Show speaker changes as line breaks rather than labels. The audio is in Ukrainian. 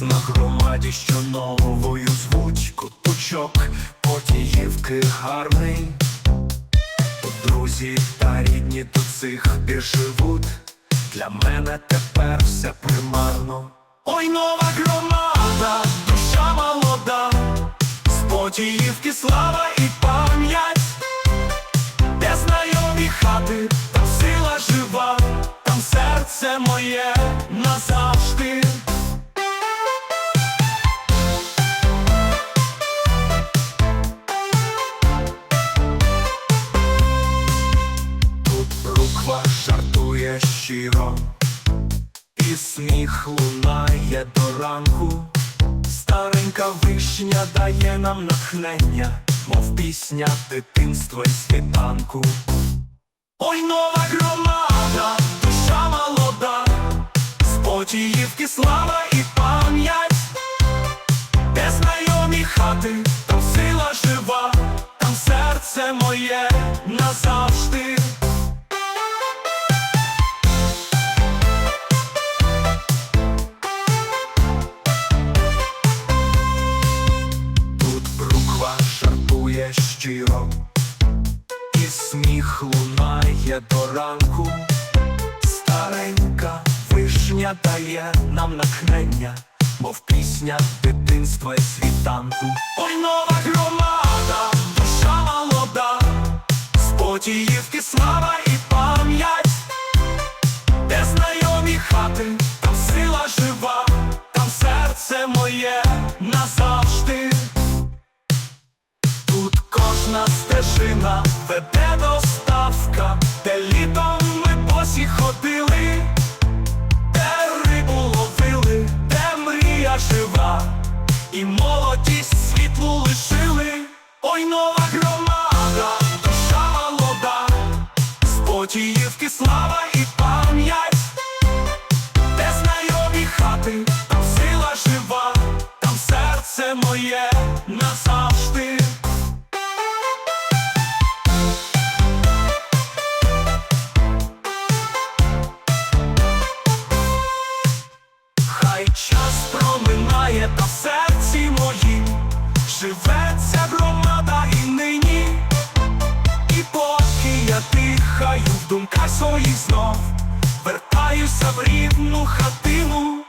на громаді, що новою звуть Кутучок, потіївки гарний. Друзі та рідні тут цих і живуть. Для мене тепер все примарно. Ой, нова громада, душа молода, з потіївки слава і пам'ять, де знайомі хати, там сила жива, там серце моє назавжди. Щиро, і сміх лунає до ранку. Старенька вишня дає нам натхнення, мов пісня дитинства й світанку. Ой, нова громада, душа молода, з потіївки слава і пам'ять, де знайомі хати, там сила жива, там серце моє назавжди. Щиро, і сміх лунає до ранку. Старенька вишня дає нам натхнення, мов пісня дитинства і світанку. Ой, нова громада, стежина веде до ставка, де літом ми босі ходили, де рибу ловили, де мрія жива, і молодість світлу лишили. Ой, нова громада, душа молода, з потіївки слава і пам'ять, де знайомі хати, там сила жива, там серце моє думках своїх знов, вертаюся в рідну хатину.